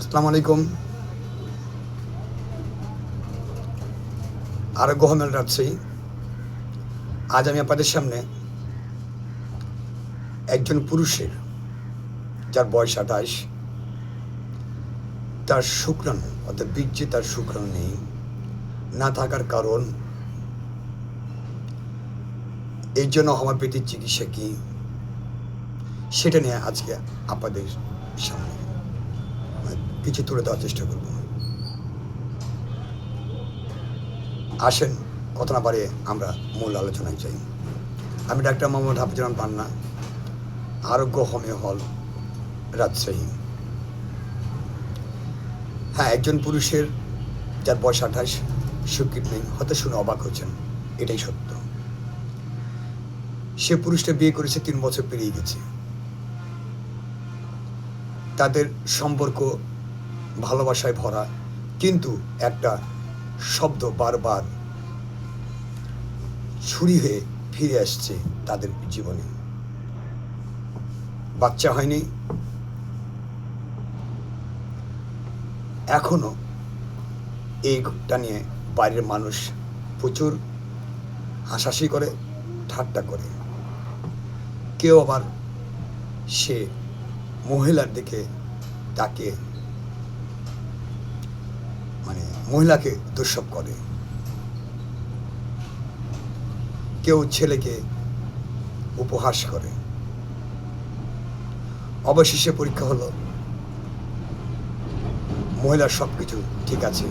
আসসালামু আলাইকুম আরোগ্য হোমেল রাজশাহী আজ আমি আপনাদের সামনে একজন পুরুষের, যার বয়স আঠাশ, তার শুক্রাণু, অর্থাৎ বীর্যে তার শুক্রাণু নেই, না থাকার কারণ এই জন্য হোমিওপ্যাথির চিকিৎসা কি, সেটা নিয়ে আজকে আপনাদের সামনে। কিছু তুলে দেওয়ার চেষ্টা করব। আসেন, কথা না আমরা মূল আলোচনায় যাই। আমি ডাক্তার মোহাম্মদ হাফিজুররহমান পান্না, আরোগ্য হোমিও হল, রাজশাহী। হ্যাঁ একজন পুরুষের যার বয়স আঠাশ সুকিট নেই হয়তো শুনে অবাক হচ্ছেন এটাই সত্য। সে পুরুষটা বিয়ে করেছে তিন বছর পেরিয়ে গেছে। তাদের সম্পর্ক ভালোবাসায় ভরা, কিন্তু একটা শব্দ বারবার ছুরি হয়ে ফিরে আসছে তাদের জীবনে। বাচ্চা হয়নি। এখনও এইটা নিয়ে বাইরের মানুষ প্রচুর হাসাহাসি করে, ঠাট্টা করে। কেউ আবার সে মহিলার দিকে তাকে মানে মহিলাকে দোষব করে। কেউ ছেলেকে উপহাস করে। অবশেষে পরীক্ষা হলো, মহিলার সব কিছু ঠিক আছে।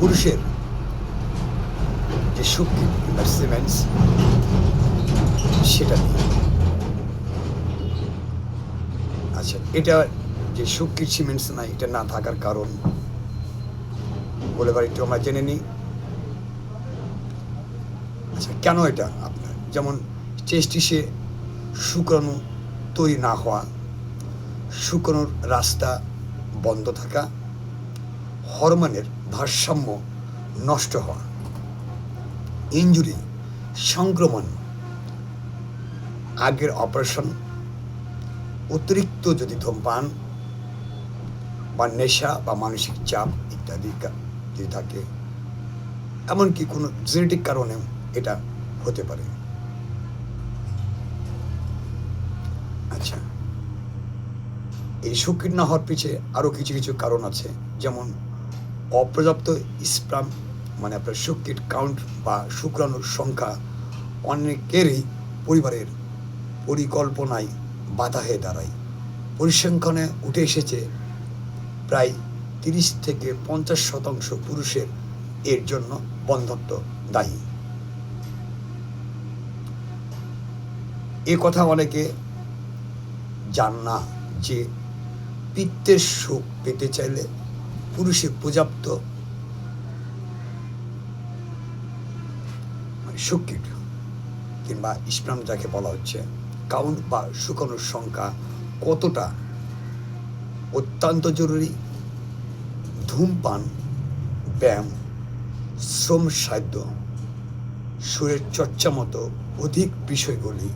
পুরুষের যে শক্তি সিমেন্টস সেটা আচ্ছা এটা যে শক্তির সিমেন্টস নাই এটা না থাকার কারণ বলে এবার একটু আমরা জেনে নিই। আচ্ছা কেন এটা আপনার? যেমন চেস্টিসে শুক্রাণু তৈরি না হওয়া শুক্রাণুর রাস্তা বন্ধ থাকা, হরমোনের ভারসাম্য নষ্ট হওয়া ইঞ্জুরি সংক্রমণ, আগের অপারেশন, অতিরিক্ত যদি ধূমপান বা নেশা বা মানসিক চাপ ইত্যাদি যদি থাকে। এমনকি কোনো জেনেটিক কারণে এটা হতে পারে। আচ্ছা এই সুকীর্ণ হওয়ার পিছে আরও কিছু কিছু কারণ আছে, যেমন অপর্যাপ্ত স্প্রাম মানে আপনার শুক্রির কাউন্ট বা শুক্রাণুর সংখ্যা অনেকেরই পরিবারের পরিকল্পনায় বাধা হয়ে দাঁড়ায়। পরিসংখ্যানে উঠে এসেছে প্রায় তিরিশ থেকে পঞ্চাশ শতাংশ পুরুষের এর জন্য বন্ধত্ব দায়ী। এ কথা অনেকে জান না যে পিত্তের সুখ পেতে চাইলে পুরুষের পর্যাপ্ত মানে শুক্রিট কিংবা স্প্রাম যাকে বলা হচ্ছে, কাউন্ট বা শুকানোর সংখ্যা কতটা অত্যন্ত জরুরি ধূমপান, ব্যায়াম, শ্রম সাধ্য সুরের চর্চা মতো অধিক বিষয়গুলি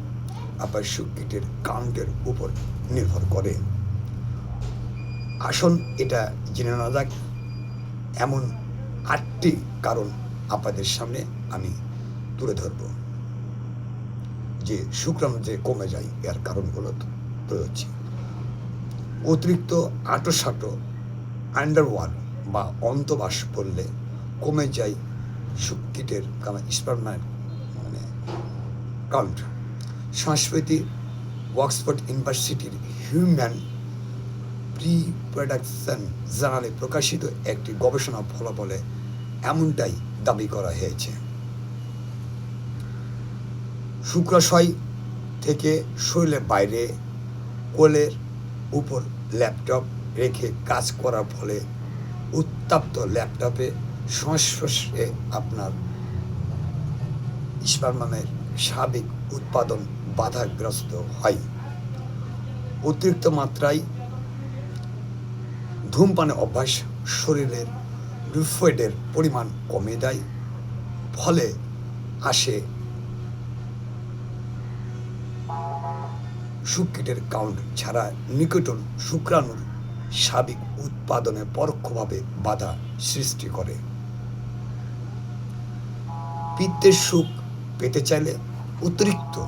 আবার সুকৃতির কাউন্টের উপর নির্ভর করে। আসুন এটা জেনে নেওয়া যাক। এমন আটটি কারণ আপনাদের সামনে আমি তুলে ধরব। যে শুক্রাণু যে কমে যায়, এর কারণগুলো ধরছি অতিরিক্ত আটোসাটো আন্ডারওয়ার বা অন্তবাস পড়লে কমে যায় সুকৃতের স্পার্মার মানে কাউন্ট সংস্কৃতি অক্সফোর্ড ইউনিভার্সিটির হিউম্যান প্রি প্রোডাকশন জার্নালে প্রকাশিত একটি গবেষণা ফলাফলে এমনটাই দাবি করা হয়েছে। শুক্রাশয় থেকে শরীরের বাইরে কোলের উপর ল্যাপটপ রেখে কাজ করার ফলে উত্তাপ্ত ল্যাপটপে সংস্পর্শে আপনার স্পার্মামের স্বাভাবিক উৎপাদন বাধাগ্রস্ত হয়। অতিরিক্ত মাত্রায় ধূমপানে অভ্যাস শরীরের গ্লুফয়েডের পরিমাণ কমে দেয় ফলে আসে শুক্রিটের কাউন্ট ছাড়া নিকটন শুক্রাণুর স্বাভাবিক উৎপাদনে পরোক্ষভাবে বাধা সৃষ্টি করে। পিত্তের সুখ পেতে চাইলে অতিরিক্ত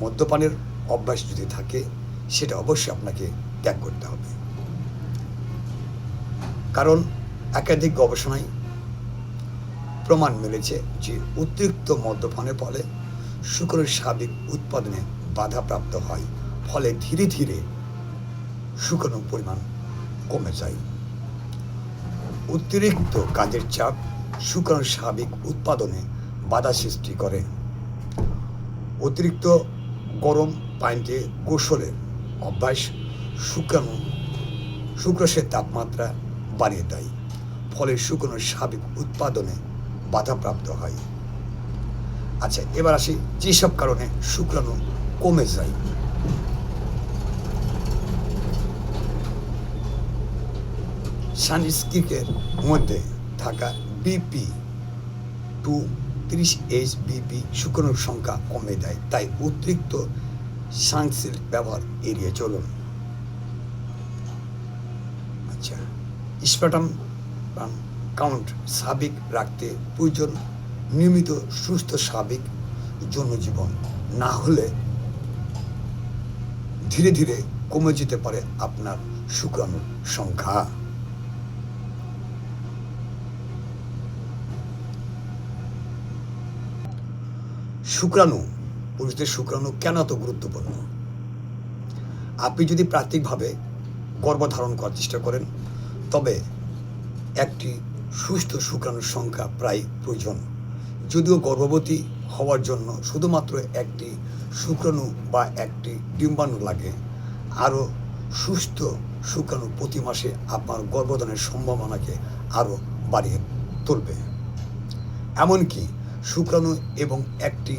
মদ্যপানের অভ্যাস যদি থাকে, সেটা অবশ্যই আপনাকে ত্যাগ করতে হবে। কারণ একাধিক গবেষণায় প্রমাণ মিলেছে যে অতিরিক্ত মদ্যপানের ফলে শুক্রের স্বাভাবিক উৎপাদনে বাধাপ্রাপ্ত হয়। ফলে ধীরে ধীরে শুকনোর পরিমাণ কমে যায়। অতিরিক্ত কাজের চাপ শুকনোর স্বাভাবিক উৎপাদনে বাধা সৃষ্টি করে। অতিরিক্ত গরম পানিতে গোসলের অভ্যাস শুকানো, শুক্রসের তাপমাত্রা বাড়িয়ে দেয়, ফলে শুকনোর স্বাভাবিক উৎপাদনে বাধাপ্রাপ্ত হয়। আচ্ছা এবার আসি যেসব কারণে শুক্রাণু কমে যায়। সানস্ক্রিকের মধ্যে থাকা বিপি টু তিরিশ এইচ বিপি শুকনোর সংখ্যা কমে দেয়, তাই অতিরিক্ত সানসিল্ক ব্যবহার এড়িয়ে চলুন। আচ্ছা স্পাটাম কাউন্ট স্বাভাবিক রাখতে প্রয়োজন নিয়মিত সুস্থ স্বাভাবিক জনজীবন, না হলে ধীরে ধীরে কমে যেতে পারে আপনার শুক্রাণুর সংখ্যা। শুক্রাণু, পুরুষদের শুক্রাণু কেন এত গুরুত্বপূর্ণ? আপনি যদি প্রাকৃতিকভাবে গর্ভধারণ করার চেষ্টা করেন, তবে একটি সুস্থ শুক্রাণুর সংখ্যা প্রায় প্রয়োজন। যদিও গর্ভবতী হওয়ার জন্য শুধুমাত্র একটি শুক্রাণু বা একটি ডিম্বাণু লাগে, আরও সুস্থ শুক্রাণু প্রতি মাসে আপনার গর্ভধানের সম্ভাবনাকে আরও বাড়িয়ে তুলবে। এমনকি শুক্রাণু এবং একটি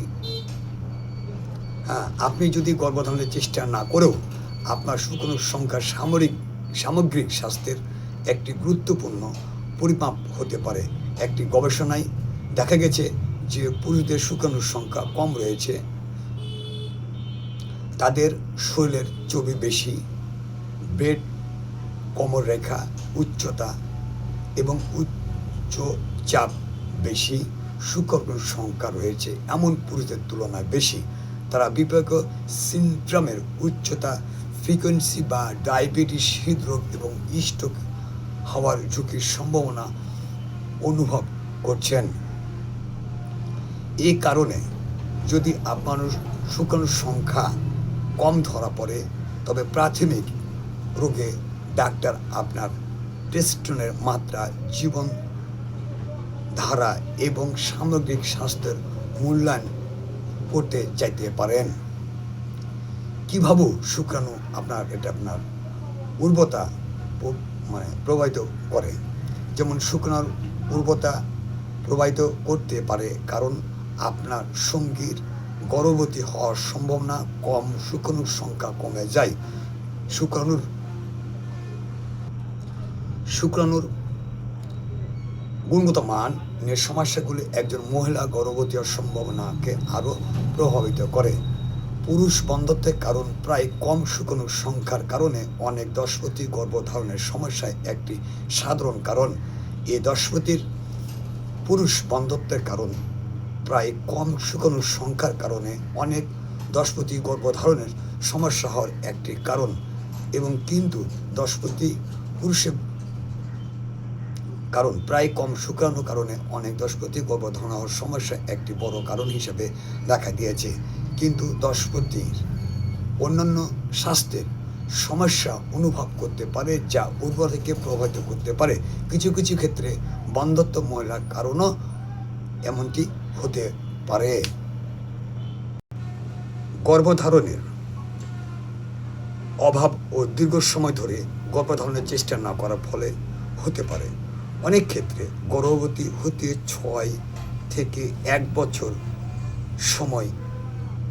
হ্যাঁ আপনি যদি গর্ভধারণের চেষ্টা না করেও আপনার শুক্রাণুর সংখ্যা সামরিক, সামগ্রিক স্বাস্থ্যের একটি গুরুত্বপূর্ণ পরিমাপ হতে পারে। একটি গবেষণায় দেখা গেছে যে পুরুষদের শুক্রাণুর সংখ্যা কম রয়েছে। তাদের শরীরের চর্বি বেশি বেড কোমর রেখা, উচ্চতা এবং উচ্চ চাপ বেশি। শুক্রাণুর সংখ্যা রয়েছে। এমন পুরুষদের তুলনায় বেশি। তারা বিবেক সিনড্রামের উচ্চতা, ফ্রিকোয়েন্সি বা ডায়াবেটিস, হৃদরোগ এবং স্ট্রোক হওয়ার ঝুঁকির সম্ভাবনা অনুভব করছেন। এই কারণে যদি আপনার শুক্রাণুর সংখ্যা কম ধরা পড়ে, তবে প্রাথমিক রোগে ডাক্তার আপনার টেস্টনের মাত্রা জীবন ধারা এবং সামগ্রিক স্বাস্থ্যের মূল্যায়ন করতে চাইতে পারেন। কীভাবে শুক্রাণু আপনার, এটা আপনার উর্বরতা মানে প্রবাহিত করে। যেমন শুকনার উর্বরতা প্রবাহিত করতে পারে, কারণ আপনার সঙ্গীর গর্ভবতী হওয়ার সম্ভাবনা কম শুকনোর সংখ্যা কমে যায়। শুক্রাণুর শুক্রাণুর গুণগত মান নিয়ে সমস্যাগুলি একজন মহিলা গর্ভবতী সম্ভাবনাকে আরও প্রভাবিত করে। পুরুষ বন্ধত্বের কারণ প্রায় কম শুকনোর সংখ্যার কারণে অনেক দশপতি গর্ভধারণের সমস্যায় একটি সাধারণ কারণ। এই দশপতির পুরুষ বন্ধত্বের কারণ প্রায় কম শুকনোর সংখ্যার কারণে অনেক দশপতি গর্ভধারণের সমস্যা হওয়ার একটি কারণ এবং কিন্তু দশপতি পুরুষের কারণ প্রায় কম শুক্রাণু কারণে অনেক দশপতি হওয়ার সমস্যা একটি বড় কারণ হিসেবে দেখা দিয়েছে। কিন্তু দশপতির অন্যান্য স্বাস্থ্যের সমস্যা অনুভব করতে পারে, যা উর্বরতাকে প্রভাবিত করতে পারে। কিছু কিছু ক্ষেত্রে বন্ধত্ব মহিলার কারণও এমনটি হতে পারে। গর্ভধারণের অভাব ও দীর্ঘ সময় ধরে গর্ভধারণের চেষ্টা না করার ফলে হতে পারে। অনেক ক্ষেত্রে গর্ভবতী হতে ছয় থেকে এক বছর সময়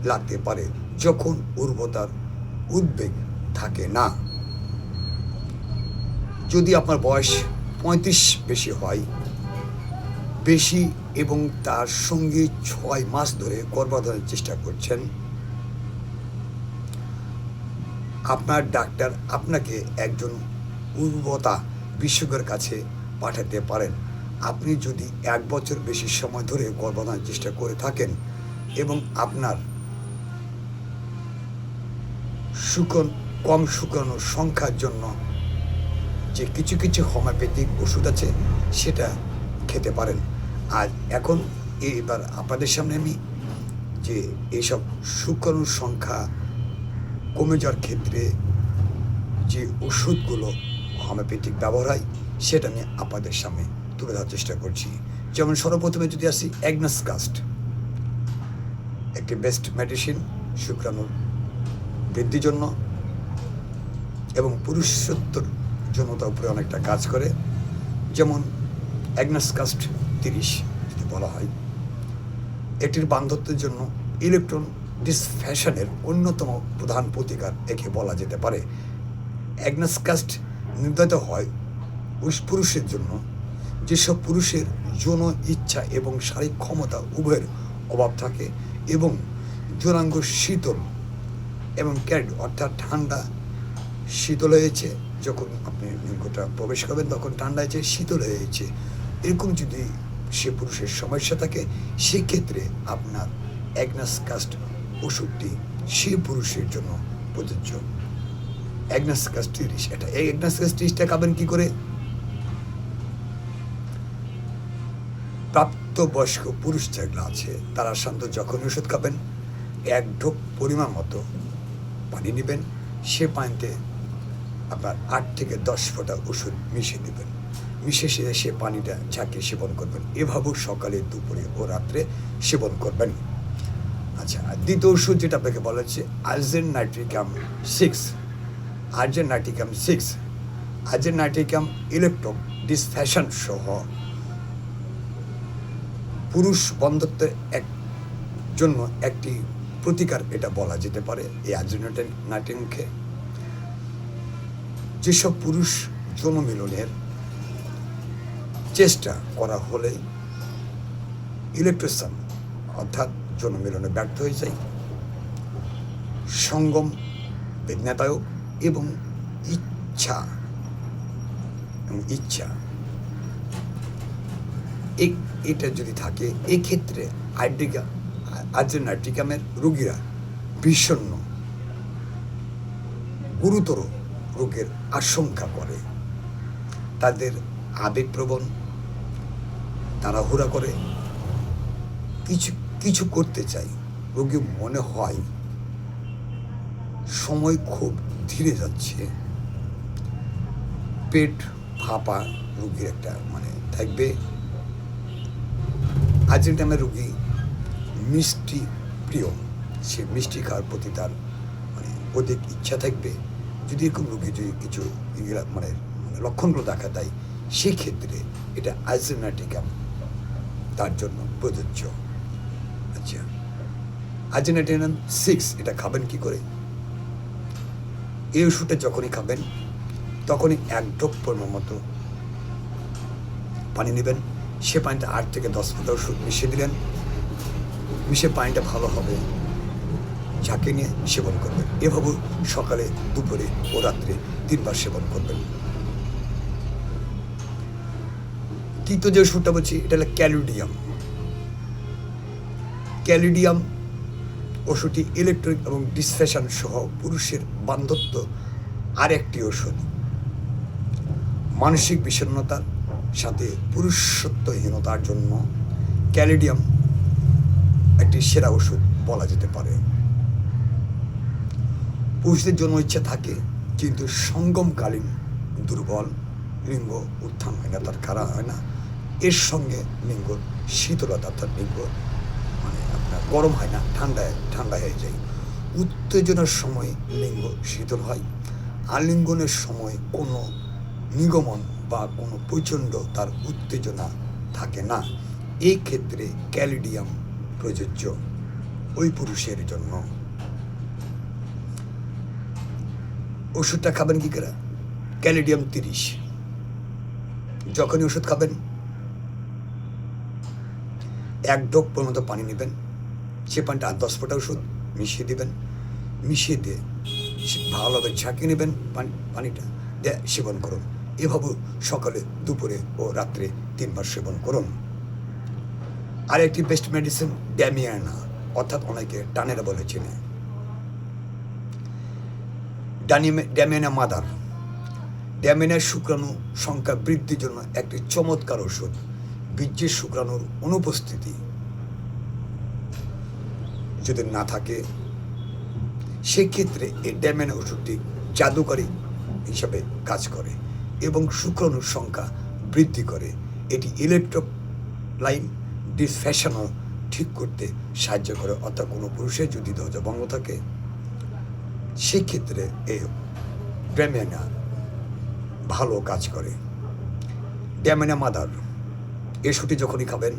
লাগতে পারে যখন উর্বরতার উদ্বেগ থাকে না। যদি আপনার বয়স পঁয়ত্রিশ বেশি হয়, বেশি এবং তার সঙ্গে ছয় মাস ধরে গর্ভধারণের চেষ্টা করছেন, আপনার ডাক্তার আপনাকে একজন উর্বতা বিশেষজ্ঞের কাছে পাঠাতে পারেন। আপনি যদি এক বছর বেশি সময় ধরে গর্ভধারণের চেষ্টা করে থাকেন এবং আপনার শুকন কম শুকানো সংখ্যার জন্য যে কিছু কিছু হোমিওপ্যাথিক ওষুধ আছে, সেটা খেতে পারেন। আর এখন এবার আপনাদের সামনে আমি যে এইসব শুকানোর সংখ্যা কমে যাওয়ার ক্ষেত্রে যে ওষুধগুলো হোমিওপ্যাথিক ব্যবহার হয় সেটা আমি আপনাদের সামনে তুলে ধরার চেষ্টা করছি। যেমন সর্বপ্রথমে যদি আসি অ্যাগনাস কাস্ট একটি বেস্ট মেডিসিন শুক্রাণুর বৃদ্ধির জন্য এবং পুরুষত্বর জন্য তার উপরে অনেকটা কাজ করে। যেমন অ্যাগনাস কাস্ট তিরিশ, যদি বলা হয়। এটির বান্ধত্যের জন্য ইলেকট্রন ডিসফ্যাশনের অন্যতম প্রধান প্রতিকার একে বলা যেতে পারে। অ্যাগনাস কাস্ট নির্ধারিত হয় পুরুষের জন্য। যেসব পুরুষের যৌন ইচ্ছা এবং শারীরিক ক্ষমতা উভয়ের অভাব থাকে এবং যৌনাঙ্গ শীতল এবং ক্যাড অর্থাৎ ঠান্ডা শীতল হয়েছে, যখন আপনি লিঙ্গটা প্রবেশ করবেন, তখন ঠান্ডা হয়েছে, শীতল হয়েছে। এরকম যদি সে পুরুষের সমস্যা থাকে, সেক্ষেত্রে আপনার অ্যাগনাস কাস্ট ওষুধটি সে পুরুষের জন্য প্রযোজ্য। অ্যাগনাস কাস্ট তিরিশ। এটা এই অ্যাগনাস কাস্ট তিরিশটা খাবেন কী করে? প্রাপ্তবয়স্ক পুরুষ যেগুলো আছে, তারা শান্ত যখন ওষুধ খাবেন, এক ঢোক পরিমাণ মতো পানি নেবেন, সে পানিতে আপনার আট থেকে দশ ফোঁটা ওষুধ মিশিয়ে দেবেন মিশে সে সে পানিটা ঝাঁকিয়ে সেবন করবেন। এভাবেও সকালে, দুপুরে ও রাত্রে সেবন করবেন। আচ্ছা দ্বিতীয় ওষুধ যেটা আপনাকে বলা হচ্ছে, argentum nitricum six. Argentum nitricum six. Argentum nitricum electro dysfunction সহ পুরুষ বন্ধত্বের এক জন্য একটি প্রতিকার এটা বলা যেতে পারে এই আর্জেন্টাইন নাইটিংকে যেসব পুরুষ যৌন মিলনের চেষ্টা করা হলে ইলেকট্রিশন অর্থাৎ যৌন মিলনে ব্যর্থ হয়ে যায়। সঙ্গম বেদনাদায়ক এবং ইচ্ছা এবং ইচ্ছা এটা যদি থাকে, এক্ষেত্রে আইড্রিকা আর্জেনাইট্রিকামের রোগীরা বিষণ্ণ। গুরুতর রোগের আশঙ্কা করে। তাদের আবেগপ্রবণ, তাড়াহুড়া করে। কিছু কিছু করতে চাই, রোগী মনে হয় সময় খুব ধীরে যাচ্ছে। পেট ফাঁপা রোগীর একটা মানে থাকবে। আর্জেন্টামের রোগী মিষ্টি প্রিয়, সে মিষ্টি খাওয়ার প্রতি তার মানে অধিক ইচ্ছা থাকবে। যদি এরকম রুগী যদি কিছু মানে মানে লক্ষণগুলো দেখা দেয়, সেক্ষেত্রে এটা আইজেনাটিকাম তার জন্য প্রযোজ্য। আচ্ছা আর্জেনাটিনাম সিক্স এটা খাবেন কি করে? এই ওষুধটা যখনই খাবেন, তখনই এক ঢোক পরিমাণ মতো পানি নেবেন। সে পানিটা আট থেকে দশ ফুটা ওষুধ মিশিয়ে দিলেন। মিশিয়ে পানিটা ভালো হবে। ঝাঁকে নিয়ে সেবন করবেন। এভাবে সকালে, দুপুরে ও রাত্রে তিনবার সেবন করবেন। তৃতীয় যে ওষুধটা বলছি, এটা হলো ক্যালুডিয়াম। ক্যালিডিয়াম ওষুধটি ইলেকট্রিক এবং ডিসফ্যাশন সহ পুরুষের বান্ধত্ব আরেকটি ওষুধ। মানসিক বিষণ্ণতার সাথে পুরুষত্বহীনতার জন্য ক্যালিডিয়াম একটি সেরা ওষুধ বলা যেতে পারে। পুরুষদের জন্য ইচ্ছে থাকে, কিন্তু সঙ্গমকালীন দুর্বল লিঙ্গ উত্থান হয় না, তার খারাপ হয় না। এর সঙ্গে লিঙ্গ শীতলতা, অর্থাৎ লিঙ্গ মানে আপনার গরম হয় না, ঠান্ডায়, ঠান্ডা হয়ে যায়। উত্তেজনার সময় লিঙ্গ শীতল হয়। আলিঙ্গনের সময় কোনো নিগমন বা কোনো প্রচণ্ড তার উত্তেজনা থাকে না। এই ক্ষেত্রে ক্যালিডিয়াম প্রযোজ্য ওই পুরুষের জন্য। ওষুধটা খাবেন কি করে? ক্যালিডিয়াম তিরিশ। যখনই ওষুধ খাবেন, এক ডোক পর্যন্ত পানি নেবেন, সে পানিটা আর দশ ফোঁটা ওষুধ মিশিয়ে দিবেন, মিশিয়ে দিয়ে ভালোভাবে ঝাঁকিয়ে নেবেন পানি, পানিটা, দিয়ে সেবন করুন। এভাবে সকালে, দুপুরে ও রাত্রে তিনবার সেবন করুন। আর একটি বেস্ট মেডিসিন ড্যামিয়ানা অর্থাৎ অনেকে টানেরা বলে চেনে। ড্যামিয়ানা মাদার ড্যামিনার শুক্রাণু সংখ্যা বৃদ্ধির জন্য একটি চমৎকার ওষুধ বীর্যের শুক্রাণুর অনুপস্থিতি। যদি না থাকে, সেক্ষেত্রে এই ড্যামেনা ওষুধটি জাদুকরী হিসাবে কাজ করে। এবং শুক্রাণুর সংখ্যা বৃদ্ধি করে। এটি ইলেকট্রোলাইন ডিসফ্যাশনও ঠিক করতে সাহায্য করে, অর্থাৎ কোনো পুরুষের যদি ধ্বজ ভঙ্গ থাকে, সেক্ষেত্রে এই ড্যামেনা ভালো কাজ করে। ড্যামেনা মাদার এই ওষুধটি যখনই খাবেন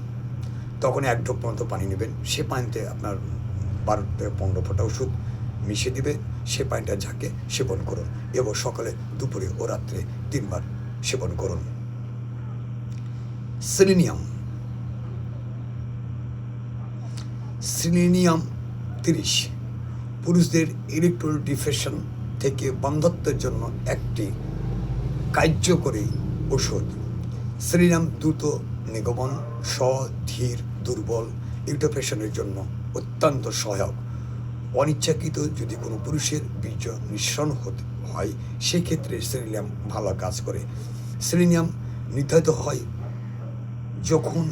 তখন এক ঢোক পর্যন্ত পানি নেবেন। সে পানিতে আপনার বারো থেকে পনেরো ফোঁটা ওষুধ মিশিয়ে দিবে। সে পানিটা ঝাঁকে সেবন করুন। এবং সকালে, দুপুরে ও রাত্রে তিনবার সেবন করুন। সিলিনিয়াম। সিলিনিয়াম তিরিশ। পুরুষদের ইলেকট্রল ডিফেশন থেকে বন্ধত্বের জন্য একটি কার্যকরী ওষুধ। সিলিনাম দ্রুত নিগমন স ধীর, দুর্বল ইউটোপেশনের জন্য অত্যন্ত সহায়ক। অনিচ্ছাকৃত যদি কোনো পুরুষের বীর্য নিঃসরণ হতে, হয়, সেক্ষেত্রে সেলিনিয়াম ভালো কাজ করে। সেলিনিয়াম নির্ধারিত হয় যখন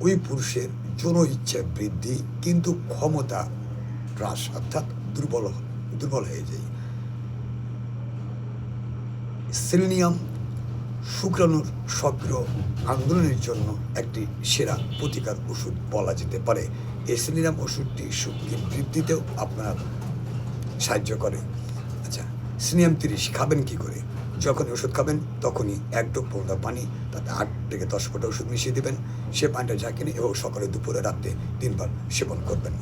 ওই পুরুষের যৌন ইচ্ছা বৃদ্ধি কিন্তু ক্ষমতা হ্রাস অর্থাৎ দুর্বল দুর্বল হয়ে যায়। সেলেনিয়াম শুক্রাণুর সক্রিয় আন্দোলনের জন্য একটি সেরা প্রতিকার ওষুধ বলা যেতে পারে। এই সেলেনিয়াম ওষুধটি শুক্রের বৃদ্ধিতেও আপনার সাহায্য করে। আচ্ছা সিনিয়াম তিরিশ, খাবেন কি করে? যখন ওষুধ খাবেন, তখনই এক ডোক পনেরো পানি, তাতে আট থেকে দশ ফোঁটা ওষুধ মিশিয়ে দেবেন। সে পানিটা ঝাঁকিয়ে এবং সকালে দুপুরে রাত্রে তিনবার সেবন করবেন।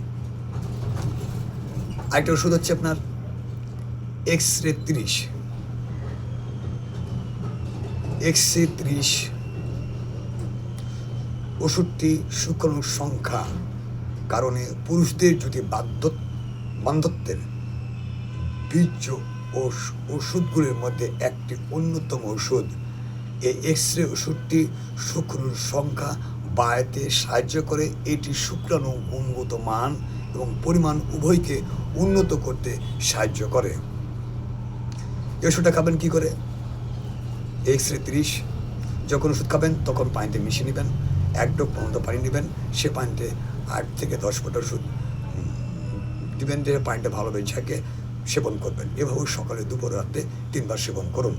আরেকটা ওষুধ হচ্ছে আপনার এক্স রে তিরিশ। এক্স রে ত্রিশ ওষুধটি শুক্রাণুর সংখ্যা কারণে পুরুষদের যদি বাধ্য বান্ধত্বের বীর্য ও ওষুধগুলির মধ্যে একটি অন্যতম ওষুধ, এই এক্স রে ওষুধটি শুক্রাণুর সংখ্যা বাড়াতে সাহায্য করে। এটি শুক্রাণু গুণগত মান এবং পরিমাণ উভয়কে উন্নত করতে সাহায্য করে। এই ওষুধটা খাবেন কি করে? এক্স রে তিরিশ, যখন ওষুধ খাবেন, তখন পানিতে মিশিয়ে নেবেন, এক ডোক পর্যন্ত পানি নেবেন, সে পানিতে আট থেকে দশ ফোঁটা ওষুধ দিবেন, দিয়ে পানিটা ভালোভাবে ঝাঁকে সেবন করবেন। এভাবে সকালে, দুপুর, রাতে তিনবার সেবন করুন।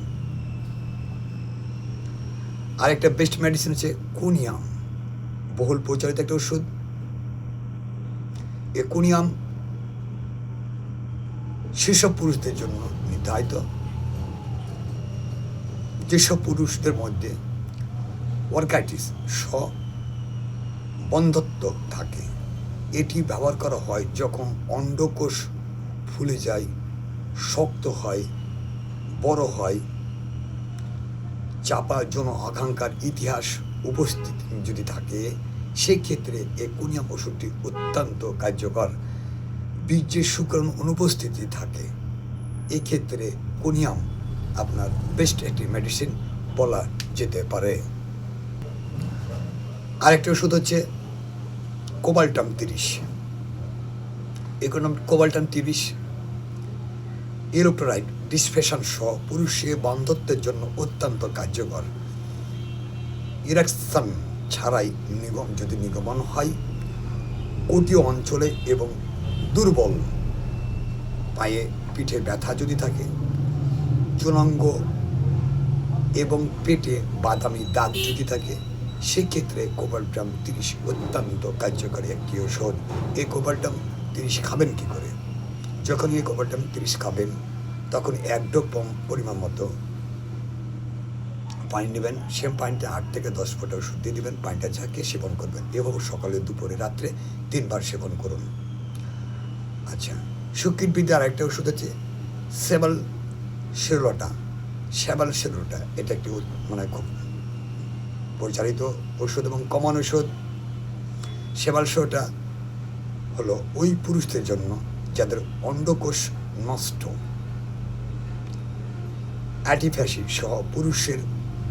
আরেকটা বেস্ট মেডিসিন হচ্ছে কুনিয়াম। বহুল প্রচারিত একটা ওষুধ। এ কুনিয়াম সেসব পুরুষদের জন্য নির্ধারিত। যেসব পুরুষদের মধ্যে অর্কাইটিস স বন্ধত্ব থাকে, এটি ব্যবহার করা হয় যখন অন্ডকোষ ফুলে যায়, শক্ত হয়, বড় হয়, চাপা জন আকাঙ্ক্ষার ইতিহাস উপস্থিত যদি থাকে, সেক্ষেত্রে এ একুনিয়াম ওষুধটি অত্যন্ত কার্যকর। বীর্যের শুক্রাণু অনুপস্থিতি থাকে, এক্ষেত্রে কোনিয়াম আপনার বেস্ট একটি মেডিসিন বলা যেতে পারে। আরেকটি ওষুধ হচ্ছে কোবাল্টাম তিরিশ। নাম কোবাল্টাম তিরিশ। ইউরোপ্রাইড ডিসফেশন সহ পুরুষে বান্ধত্বের জন্য অত্যন্ত কার্যকর। ইরাকসান ছাড়াই নিগম যদি নিগমন হয়, কোটীয় অঞ্চলে এবং দুর্বল পায়ে পিঠে ব্যথা যদি থাকে জনাঙ্গ এবং পেটে বাদামি দাগ যদি থাকে, সেক্ষেত্রে কোবাল্টাম তিরিশ অত্যন্ত কার্যকরী একটি ওষুধ এই কোবাল্টাম তিরিশ খাবেন কি করে? যখন এই কোবাল্টাম তিরিশ খাবেন, তখন এক ডোক পম- পরিমাণ মতো পানি নেবেন। সে পানিটা আট থেকে দশ ফোঁটা ওষুধ দিয়ে দেবেন, পানিটা ঝাঁকিয়ে সেবন করবেন। এভাবে সকালে, দুপুরে, রাত্রে তিনবার সেবন করুন। আচ্ছা শুক্রির বিদ্যা আরেকটা ওষুধ আছে সেবাল শেরোটা সেবাল শেরোটা এটা একটি মানে খুব পরিচালিত ওষুধ এবং কমন ওষুধ। সেবাল শেরোটা হলো ওই পুরুষদের জন্য যাদের অন্ডকোষ নষ্ট। অ্যাটিফ্যাসি সহ পুরুষের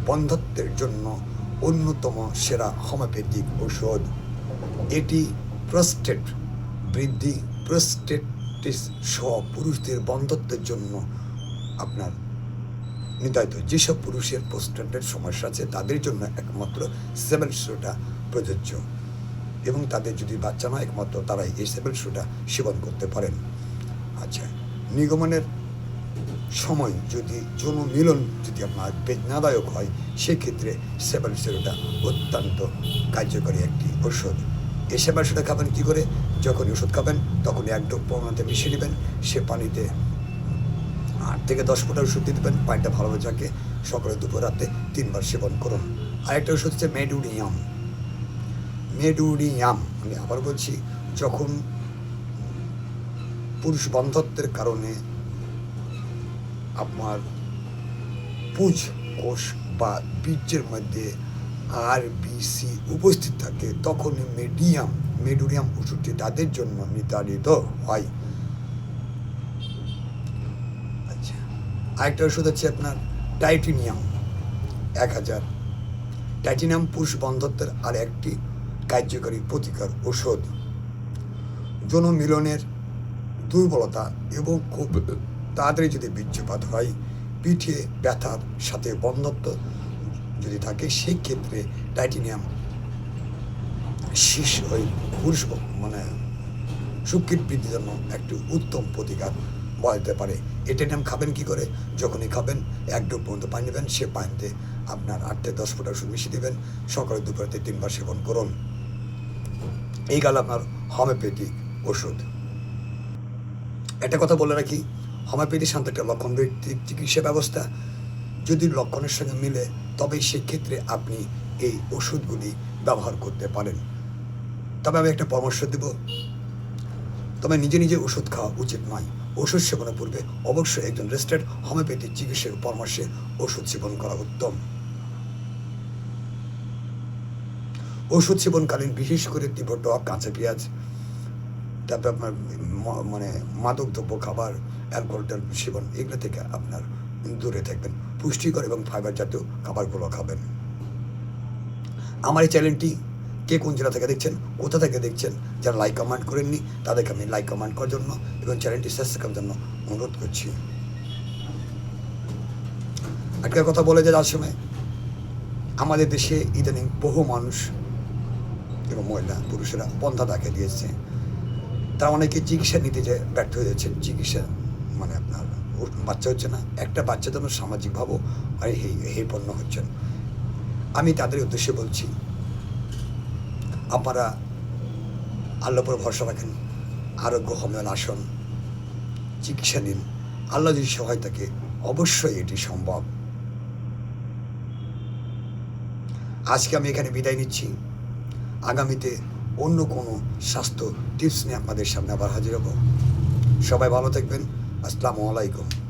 বন্ধত্বের জন্য অন্যতম সেরা হোমিওপ্যাথিক ঔষধ এটি প্রস্টেট বৃদ্ধি, প্রস্টেটিস সহ পুরুষদের বন্ধত্বের জন্য আপনার নির্ধারিত যেসব পুরুষের প্রস্টেটের সমস্যা আছে, তাদের জন্য একমাত্র সেভেন শোটা প্রযোজ্য। এবং তাদের যদি বাচ্চা না, একমাত্র তারাই এই সেভেন শোটা সেবন করতে পারেন। আচ্ছা নিগমনের সময় যদি যৌন মিলন যদি আপনার বেদনাদায়ক হয়, সেক্ষেত্রে সেভেন সেরোটা অত্যন্ত কার্যকরী একটি ওষুধ এই সেভেন সেরোটা খাবেন কী করে? যখন ওষুধ খাবেন, তখনই এক ডোপ পরিমাণে মিশিয়ে নেবেন, সে পানিতে আট থেকে দশ ফোঁটা ওষুধ দিয়ে দেবেন, পানিটা ভালোভাবে যাকে সকালে দুপুর রাতে তিনবার সেবন করুন। আরেকটা ওষুধ হচ্ছে মেডুরিয়াম মেডুরিয়াম আমি আবার বলছি, যখন পুরুষ বন্ধত্বের কারণে আপনার পুজ কোষ বা বীর্যের মধ্যে আর বিসি উপস্থিত থাকে তখন মেডিয়াম মেডুরিয়াম ওষুধটি তাদের জন্য নির্ধারিত হয় আচ্ছা আরেকটা ওষুধ হচ্ছে আপনার টাইটিনিয়াম এক হাজার। টাইটিনিয়াম পুরুষ বন্ধত্বের আর একটি কার্যকরী প্রতিকার ওষুধ। যৌন মিলনের দুর্বলতা এবং খুব তাড়াতাড়ি যদি বীর্যপাত হয়, পিঠে ব্যথার সাথে বন্ধত্ব যদি থাকে সেই ক্ষেত্রে টাইটেনিয়াম শীর্ষ ওই পুরুষ মানে সুকৃত বৃদ্ধির জন্য একটি উত্তম প্রতিকার। যেতে পারে এটেনিয়াম খাবেন কি করে? যখনই খাবেন, এক ডোব পর্যন্ত পানি নেবেন, সে পানিতে আপনার আট থেকে দশ ফুট ওষুধ মিশিয়ে দেবেন, সকালে দুপুরেতে তিনবার সেবন করুন। এই গেল আপনার হোমিওপ্যাথিক ওষুধ। একটা কথা বলে রাখি, হোমিওপ্যাথি শান্ত একটা লক্ষণ ভিত্তিক চিকিৎসা ব্যবস্থা। যদি লক্ষণের সঙ্গে মিলে, তবে সেক্ষেত্রে আপনি এই ওষুধগুলি ব্যবহার করতে পারেন। তবে আমি একটা পরামর্শ দেব। তবে নিজে নিজে ওষুধ খাওয়া উচিত নয়। ওষুধ সেবনের পূর্বে অবশ্যই একজন রেজিস্টার্ড হোমিওপ্যাথি চিকিৎসকের পরামর্শে ওষুধ সেবন করা উত্তম। ওষুধ সেবনকালীন বিশেষ করে তীব্র টক কাঁচা পেঁয়াজ, তারপরে আপনার মানে মাদক দ্রব্য খাবার, অ্যালকোহল সেবন, এগুলো থেকে আপনার দূরে থাকবেন। পুষ্টিকর এবং ফাইবার জাতীয় খাবারগুলো খাবেন। আমার এই চ্যানেলটি কে কোন জেলা থেকে দেখছেন, কোথা থেকে দেখছেন, যারা লাইক কমেন্ট করেননি, তাদেরকে আমি লাইক কমেন্ট করার জন্য এবং চ্যানেলটি সাবস্ক্রাইব জন্য অনুরোধ করছি। একটা কথা বলে যে যার সময় আমাদের দেশে ইদানিং বহু মানুষ এবং মহিলা, পুরুষেরা পন্থা দেখা দিয়েছে। তারা অনেকে চিকিৎসা নিতে যে ব্যর্থ হয়ে যাচ্ছেন। চিকিৎসা মানে আপনার বাচ্চা হচ্ছে না, একটা বাচ্চা যেন সামাজিকভাবেও হেপন্ন হচ্ছেন। আমি তাদের উদ্দেশ্যে বলছি আপনারা আল্লাহ উপর ভরসা রাখেন, আরোগ্য হোমিওন আসন, চিকিৎসা নিন। আল্লাহ যদি সহায় থাকে, অবশ্যই এটি সম্ভব। আজকে আমি এখানে বিদায় নিচ্ছি। আগামীতে অন্য কোনো স্বাস্থ্য টিপস নিয়ে আপনাদের সামনে আবার হাজির হব। সবাই ভালো থাকবেন। আসসালামু আলাইকুম।